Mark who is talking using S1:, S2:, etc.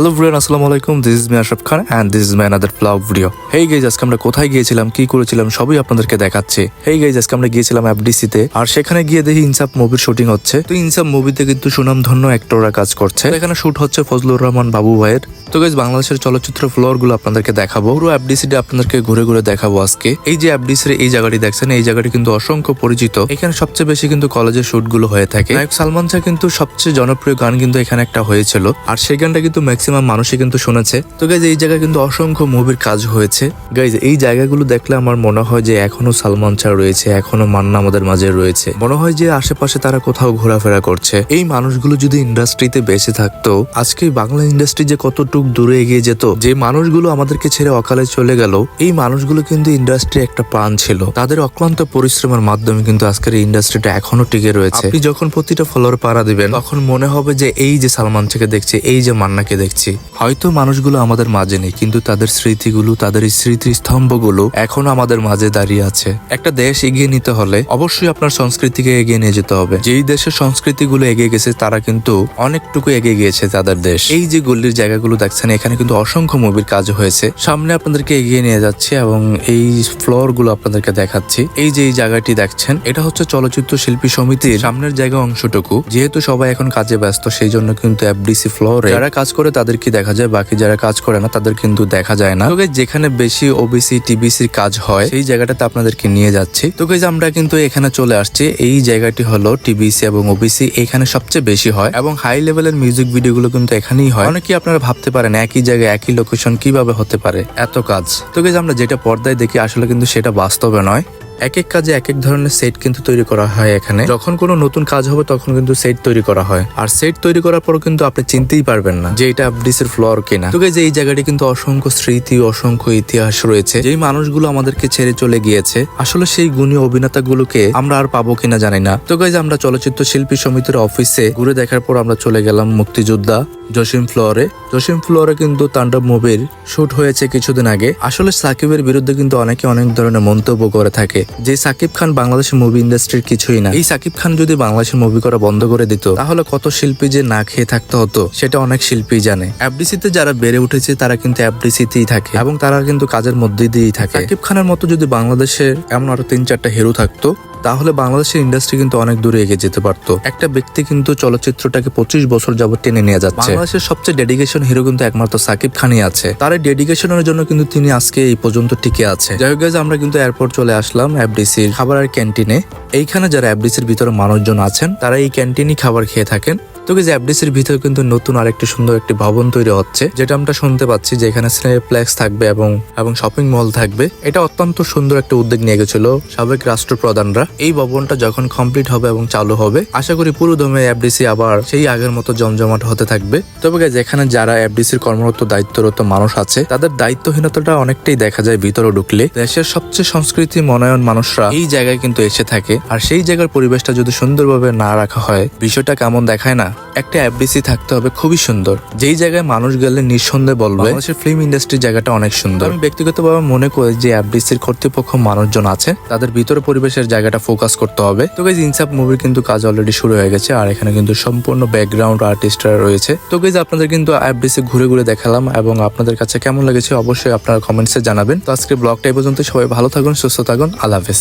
S1: Hello friend আসসালামু আলাইকুম this is me Ashraf Khan and this is my another blog video hey guys আজকে আমরা কোথায় গিয়েছিলাম, কি করেছিলাম, সবই আপনাদেরকে দেখাচ্ছি। হেই গাইজ আজকে আমরা গিয়েছিলাম এফডিসি তে আর সেখানে গিয়ে দেখি ইনসাফ মুভির শুটিং হচ্ছে। তো ইনসাফ মুভিতে কিন্তু সুনামধন্য অ্যাক্টররা কাজ করছে। এখানে শুট হচ্ছে ফজলুর রহমান বাবু ভাইয়ের। তো গাইজ বাংলাদেশের চলচ্চিত্র ফ্লোরগুলো আপনাদেরকে দেখাবো। পুরো এফডিসি তে আপনাদেরকে ঘুরে ঘুরে দেখাবো আজকে। এই যে এফডিসির এই জায়গাটি দেখছেন, এই জায়গাটি কিন্তু অসংখ্য পরিচিত। এখানে সবচেয়ে বেশি কিন্তু কলেজের শুটগুলো হয়ে থাকে। নায়ক সালমান শাহ কিন্তু সবচেয়ে জনপ্রিয় গান কিন্তু এখানে একটা হয়েছিল। আর সেই গানটা কিন্তু ম্যাক্সিমাম মানুষই কিন্তু শুনেছে। তো গাইজ এই জায়গায় কিন্তু অসংখ্য মুভির কাজ হয়েছে। গাইজ এই জায়গাগুলো দেখলে আমার মনে হয় যে এখনও সালমান শাহ রয়েছে, এখনও মান্না আমাদের মাঝে রয়েছে। মনে হয় যে আশেপাশে তারা কোথাও ঘোরাফেরা করছে। এই মানুষগুলো যদি ইন্ডাস্ট্রিতে বেঁচে থাকতো, আজকে বাংলা ইন্ডাস্ট্রি যে কতটুক দূরে এগিয়ে যেত, যে মানুষগুলো আমাদেরকে ছেড়ে অকালে চলে গেল, এই মানুষগুলো কিন্তু ইন্ডাস্ট্রি একটা প্রাণ ছিল। তাদের অক্লান্ত পরিশ্রমের মাধ্যমে কিন্তু আজকের এই ইন্ডাস্ট্রিটা এখনও টিকে রয়েছে। আপনি যখন প্রতিটা ফলোয়ার পাড়া দিবেন, তখন মনে হবে যে এই যে সালমান থেকে দেখছে, এই যে মান্নাকে দেখছি। হয়তো মানুষগুলো আমাদের মাঝে নেই, কিন্তু তাদের স্মৃতিগুলো, তাদের স্মৃতি স্তম্ভগুলো এখনও আমাদের মাঝে দাঁড়িয়ে আছে। একটা দেশ এগিয়ে নিতে হলে অবশ্যই আপনার সংস্কৃতিকে এগিয়ে নিয়ে যেতে হবে। যেই দেশের সংস্কৃতিগুলো এগিয়ে গেছে, তারা কিন্তু অনেকটুকু এগিয়ে গিয়েছে তাদের দেশ। এই যে গল্লির জায়গাগুলো দেখছেন, এখানে কিন্তু অসংখ্য মুভির কাজ হয়েছে। সামনে আপনাদেরকে এগিয়ে নিয়ে যাচ্ছে এবং এই ফ্লোরগুলো আপনাদেরকে দেখাচ্ছি। এই যে এই জায়গাটি দেখছেন, এটা হচ্ছে চলচ্চিত্র শিল্পী সমিতির সামনের জায়গা অংশটুকু। যেহেতু সবাই এখন কাজে ব্যস্ত, সেই জন্য কিন্তু এফডিসি ফ্লোরে যারা কাজ করে তাদেরকে দেখা যায়, বাকি যারা কাজ করে না, তাদের কিন্তু দেখা যায় না। তো যেখানে বেশি ওবিসি টিবিসির কাজ হয়, সেই জায়গাটাতে আপনাদেরকে নিয়ে যাচ্ছি। তো গাইজ আমরা কিন্তু এখানে চলে আসছি। এই জায়গাটি হলো টিবিসি এবং ওবিসি এখানে সবচেয়ে বেশি হয়। এবং হাই লেভেলের মিউজিক ভিডিওগুলো কিন্তু এখানেই হয়। অনেকেই আপনারা ভাবতে পারেন, একই জায়গায় একই লোকেশন কীভাবে হতে পারে? এত কাজ। তো গাইজ আমরা যেটা পর্দায় দেখি, আসলে কিন্তু সেটা বাস্তবে নয়। এক এক কাজে এক এক ধরনের সেট কিন্তু তৈরি করা হয় এখানে। যখন কোনো নতুন কাজ হবে, তখন কিন্তু সেট তৈরি করা হয়। আর সেট তৈরি করার পর কিন্তু আপনি চিনতেই পারবেন না যে এটা ব্রিসের ফ্লোর কিনা। তো যে এই জায়গাটি কিন্তু অসংখ্য স্মৃতি, অসংখ্য ইতিহাস রয়েছে, যেই মানুষগুলো আমাদেরকে ছেড়ে চলে গিয়েছে, আসলে সেই গুণী অভিনেতা গুলোকে আমরা আর পাবো কিনা জানি না। তো গাইজ আমরা চলচ্চিত্র শিল্পী সমিতির অফিসে ঘুরে দেখার পর আমরা চলে গেলাম মুক্তিযোদ্ধা জসিম ফ্লোরে। জসিম ফ্লোরে কিন্তু তাণ্ডব মুভির শুট হয়েছে কিছুদিন আগে। আসলে সাকিবের বিরুদ্ধে কিন্তু অনেকে অনেক ধরনের মন্তব্য করে থাকে। যে সাকিব খান বাংলাদেশের মুভি ইন্ডাস্ট্রির কিছুই না। এই সাকিব খান যদি বাংলাদেশের মুভি করা বন্ধ করে দিত, তাহলে কত শিল্পী যে না খেয়ে থাকতে হতো, সেটা অনেক শিল্পী জানে। এফডিসিতে যারা বেড়ে উঠেছে, তারা কিন্তু এফডিসিতেই থাকে, এবং তারা কিন্তু কাজের মধ্যে দিয়েই থাকে। সাকিব খানের মতো যদি বাংলাদেশের এমন আরও তিন চারটা হিরো থাকতো তাহলে বাংলাদেশের ইন্ডাস্ট্রি কিন্তু অনেক দূরে এগিয়ে যেতে পারত। একটা ব্যক্তি কিন্তু চলচ্চিত্রটাকে পঁচিশ বছর যাবত টেনে নিয়ে যাচ্ছে। বাংলাদেশের সবচেয়ে ডেডিকেশন হিরো কিন্তু একমাত্র সাকিব খানই আছে। তার এই ডেডিকেশনের জন্য কিন্তু তিনি আজকে এই পর্যন্ত টিকে আছে। যাই হোক আমরা কিন্তু এয়ারপোর্ট চলে আসলাম অ্যাবডিসির খাবার আর ক্যান্টিনে। এইখানে যারা এফডিসির ভিতরে মানুষজন আছেন, তারা এই ক্যান্টিনই খাবার খেয়ে থাকেন। তো যে এফডিসির ভিতরে কিন্তু নতুন আরেকটি সুন্দর একটি ভবন তৈরি হচ্ছে, যেটা আমরা শুনতে পাচ্ছি যে এখানে সিনেপ্লেক্স থাকবে এবং এবং শপিং মল থাকবে। এটা অত্যন্ত সুন্দর একটা উদ্যোগ নিয়ে গেছিল সাবেক রাষ্ট্রপ্রধানরা। এই ভবনটা যখন কমপ্লিট হবে এবং চালু হবে, আশা করি পুরো দমে এফডিসি আবার সেই আগের মতো জমজমাট হতে থাকবে। তবে এখানে যারা এফডিসির কর্মরত, দায়িত্বরত মানুষ আছে, তাদের দায়িত্বহীনতাটা অনেকটাই দেখা যায় ভিতরে ঢুকলে। দেশের সবচেয়ে সংস্কৃতি মনায়ন মানুষরা এই জায়গায় কিন্তু এসে থাকে। আর সেই জায়গার পরিবেশটা যদি সুন্দরভাবে না রাখা হয়, বিষয়টা কেমন দেখায় না? একটা এফডিসি থাকতে হবে, খুবই সুন্দর। যেই জায়গায় মানুষ গেলে নিঃসন্দেহে বলবে, বাংলাদেশের ফিল্ম ইন্ডাস্ট্রির জায়গাটা অনেক সুন্দর। আমি ব্যক্তিগতভাবে মনে করি যে এফডিসির কর্তৃপক্ষ মানুষজন আছে, তাদের ভিতরে পরিবেশের জায়গাটা ফোকাস করতে হবে। তো গাইজ ইনসাফ মুভির কিন্তু কাজ অলরেডি শুরু হয়ে গেছে, আর এখানে কিন্তু সম্পূর্ণ ব্যাকগ্রাউন্ড আর্টিস্টরা রয়েছে। তো গাইজ আপনাদের কিন্তু এফডিসি ঘুরে ঘুরে দেখালাম, এবং আপনাদের কাছে কেমন লেগেছে অবশ্যই আপনারা কমেন্টসে জানাবেন। তো আজকে ব্লগটা এই পর্যন্ত সবাই ভালো থাকুন, সুস্থ থাকুন, আল্লাহ হাফেজ।